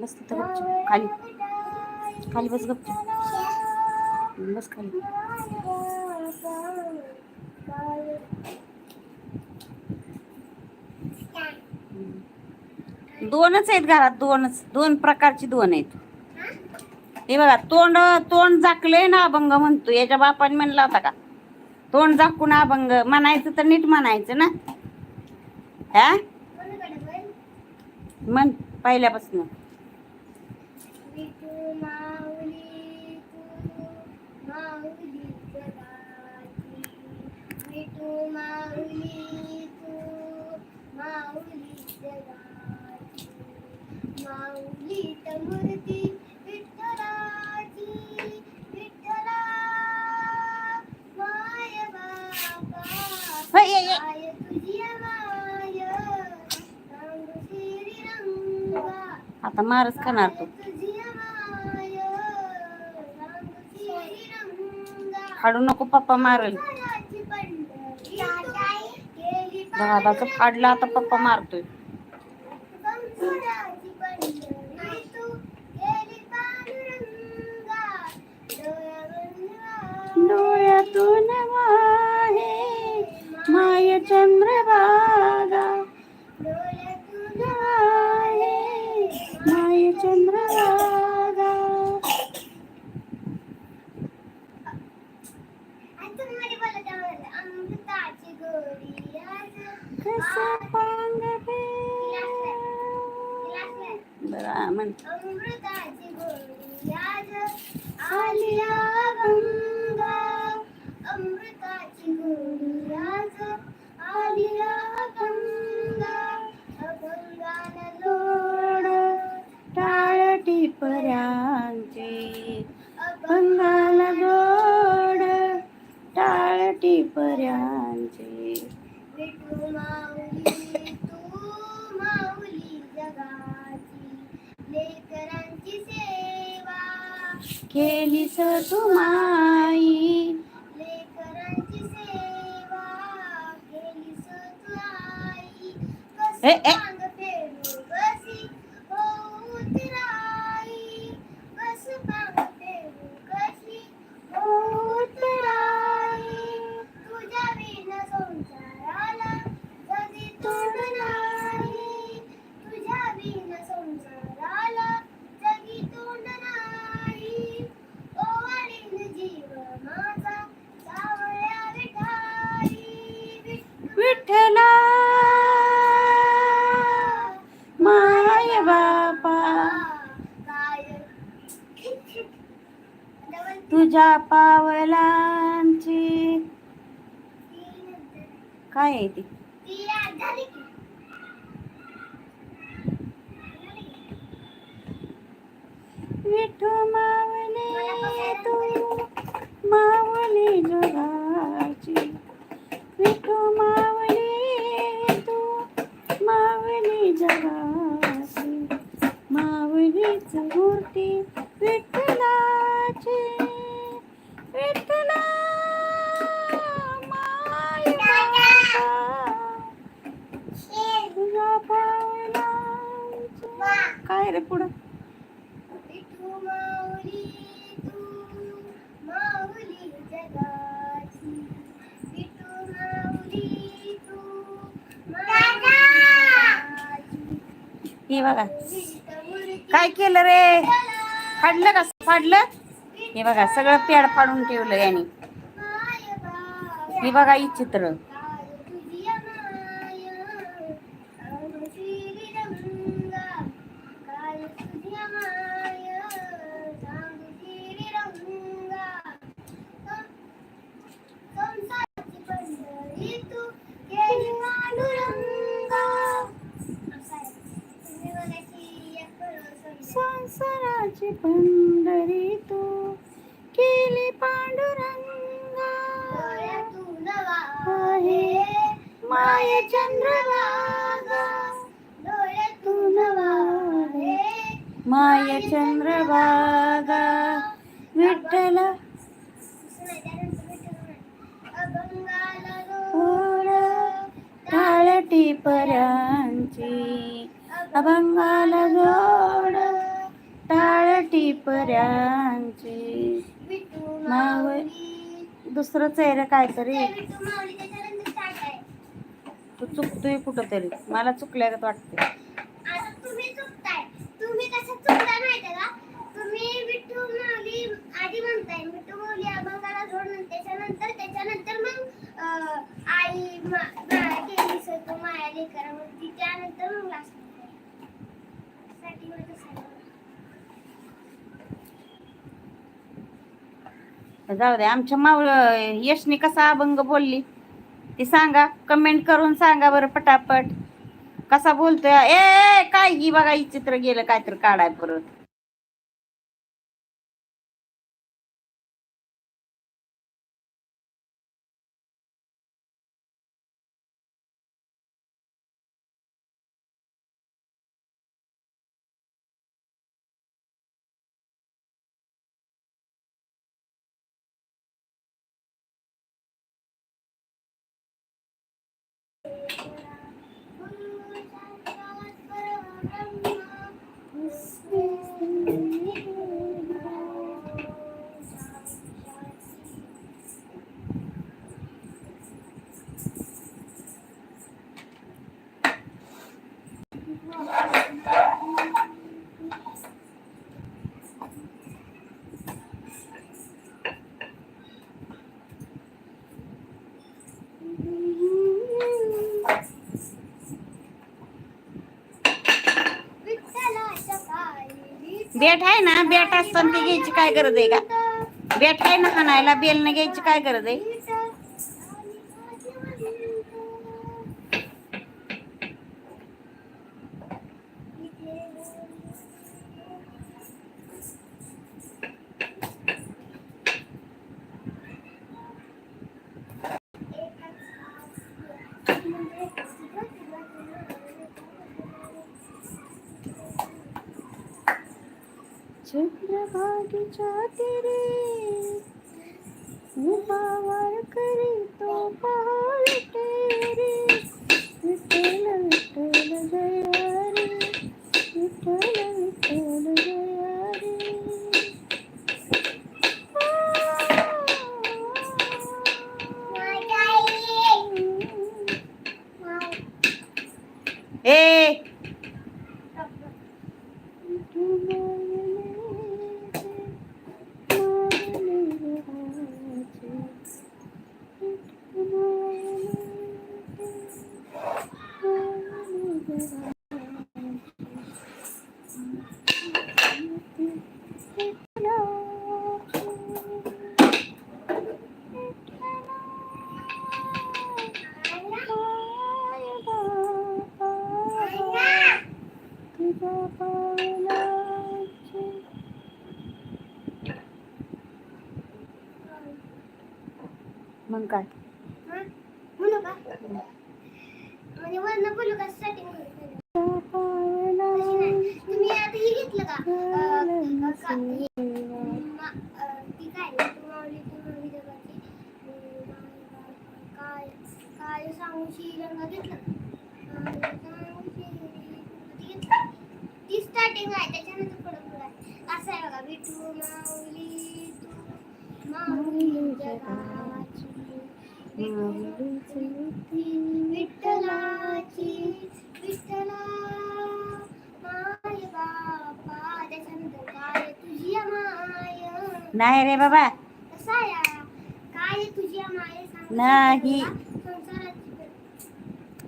बस तिथं गपचूप. खाली. खाली बस गपचूप. बस खाली. दोनच आहेत घरात दोनच. दोन प्रकारची दोन आहेत. हे बघा तोंड तोंड झाकले ना अभंग म्हणतो याच्या बापाने म्हणला होता का? तोंड झाकून अभंग म्हणायचं तर नीट म्हणायचं ना? हा? म्हण पहिल्यापासून विठू माऊली तू माऊली जगाची विठू माऊली तू माऊली जगाची माऊली मूर्ती विठ्ठलाची विठ्ठला माय बापा होय, ये, ये. माय तुझी माय रंग श्रीरंगा आता मारच खाणार तू फाडू नको पप्पा मारेल. दादाचं फाडलं आता पप्पा मारतोय. डोळ्यातून वाहे माय चंद्रभागा. वाहे माय चंद्रभागा. 吗？तुझ्या पावलांची. काय आहे ती? विठू मावले तू मावली जगाची विठू मावले तू मावली जगाची मावलीच मूर्ती विठू जगाची. हे बघा. काय केलं रे? फाडलं का? फाडलं? हे बघा सगळं पेड फाडून ठेवलं याने. हे बघा ही चित्र. माय चंद्रभागा डोळ्यातून वाहे माय चंद्रभागा विठ्ठल. टाळटी पर्यांची अभंगाला जोड टाळटी मावळ. माऊली. दुसरंच आहे रे काहीतरी ते विठू माऊली त्याच्यानंतर स्टार्ट आहे तू चुकतोय कुठं तरी मला चुकल्यागत वाटते तुम्ही चुकताय. तुम्ही कसं चुकता का? तुम्ही विठ्ठू माऊली आधी म्हणताय. विठ्ठू माऊली अभंगाला जोडून त्याच्यानंतर त्याच्यानंतर मग आई मा- मा- केली सतो माया लेकरा त्यानंतर मग लास्टसाठी. जाऊ दे. आमच्या मावळ यशनी कसा अभंग बोलली? ती सांगा कमेंट करून सांगा बरं पटापट. कसा बोलतोय? ए, ए काय ही बघा ही चित्र गेलं काहीतरी काढाय परत. बेट आहे ना बेट असताना ती घ्यायची काय गरज आहे का? बेट आहे ना हाणायला बेलनं घ्यायची काय गरज आहे? चंद्रभागीच्या तेरे उभावर करी तो पहाड तेरे. विठ्ठल विठ्ठल जय हरी विठ्ठल विठ्ठल जय हरी ए Mangkai. स्टार्टिंग आहे त्याच्यानंतर पुढं पुढं असं आहे बघा विठू माऊली तू माऊली जगाची विठ्ठलाची विठ्ठला माय बापा. त्याच्यानंतर काय तुझी माय. नाही रे बाबा. कसा या? काय तुझी माय? नाही.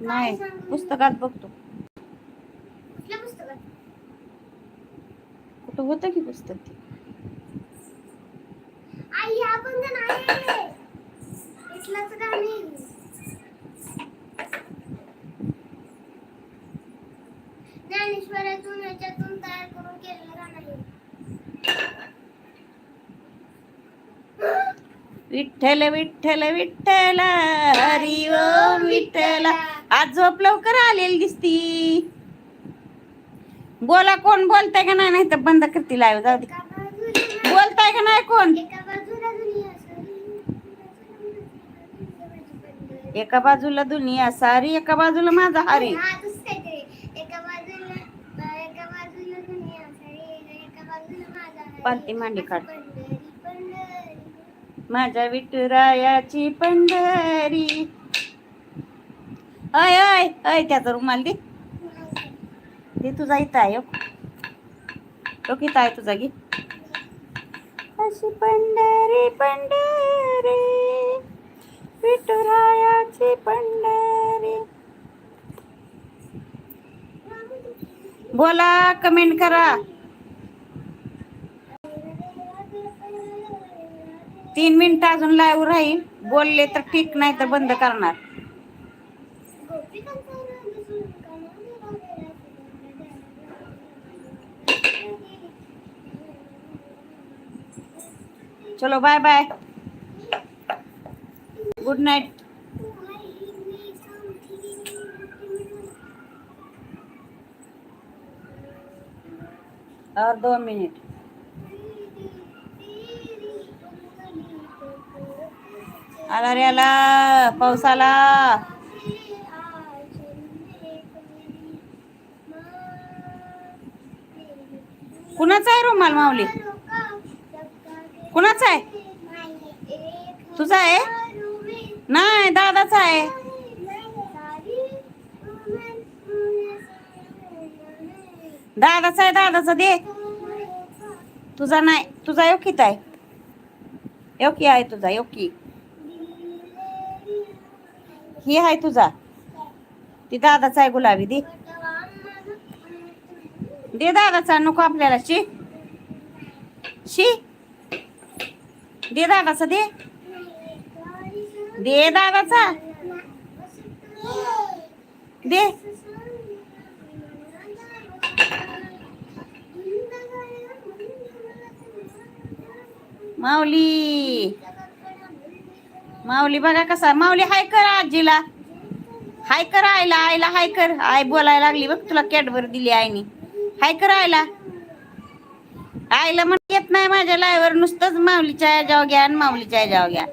नाही? पुस्तकात बघतो कुठल्या पुस्तकात कुठं होतं की पुस्तक ते? ज्ञानेश्वरातून याच्यातून तयार करून केलेलं गाणं आहे विठ्ठल विठ्ठल विठ्ठल हरी ओम विठ्ठल. आज झोप लवकर आलेली दिसती. बोला कोण बोलताय का नाही नाही तर बंद करतील लाईव्ह जाऊ दे. बोलताय का नाही कोण? एका बाजूला दुनिया सरी. एका बाजूला माझा हरी. पालथी मांडी काढ. माझ्या विठुरायाची पंढरी. अय अय अय त्याचा रुमाल दे. दे तुझा इथं आहे हो. तो किती आहे तुझा घे. अशी पंढरी पंढरी विठुरायाची पंढरी. बोला कमेंट करा. तीन मिनिटं अजून लाईव्ह राहील बोलले तर ठीक नाही तर बंद करणार. चलो बाय बाय गुड नाईट और दो मिनिट। आला रे आला पाऊस आला. कुणाचा आहे रुमाल माऊली? कुणाचा आहे? तुझा आहे? नाही दादाचा आहे. दादाचा आहे दादाचा दे. तुझा नाही तुझा योकीत आहे. योकी आहे तुझा योकी ही आहे तुझा. ती दादाचा आहे गुलाबी दे. दे दादाचा नको आपल्याला शी. शी. दे दादाचा दे दे दादाचा. दे. माऊली. माऊली बघा कसा माऊली हाय कर आजीला. हाय कर आईला आईला हाय कर. आई बोलायला लागली बघ तुला कॅडबर दिली आईने. हाय कर आईला. आईला म्हण येत नाही माझ्या लाईवर नुसतंच माऊलीच्या याच्यावर घ्या आणि माऊलीच्या याच्यावर घ्या.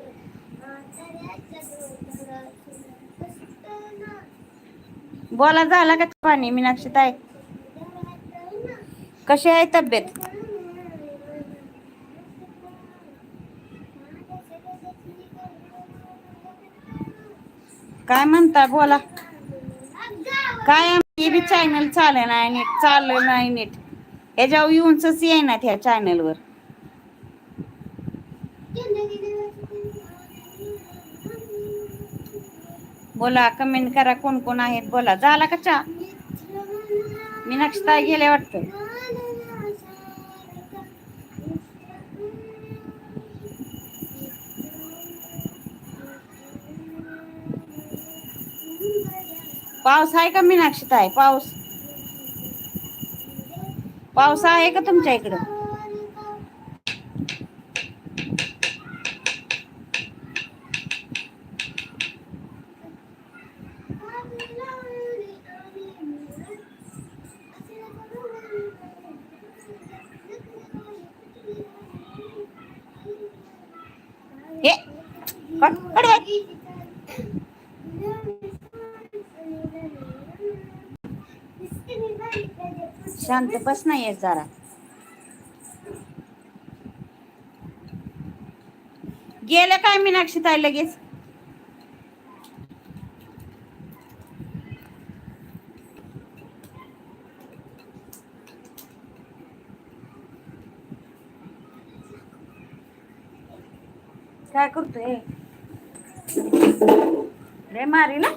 बोला झाला का पाणी मीनाक्षी ताई? कशी आहे तब्येत? काय म्हणता बोला. काय आमची बी चॅनल चाललं नाही नीट चाललं नाही नीट. याच्यावर येऊनच ना त्या चॅनलवर बोला कमेंट करा कोण कोण आहेत. बोला झाला का चहा? मीनाक्षी ताई गेले वाटतं. पाऊस आहे का मीनाक्षी ताई पाऊस. पावसा आहे का तुमच्या इकडं? शांत बस नाहीये जरा. गेलं काय मीनाक्षी ताई लगेच? काय करतोय? रे मारी ना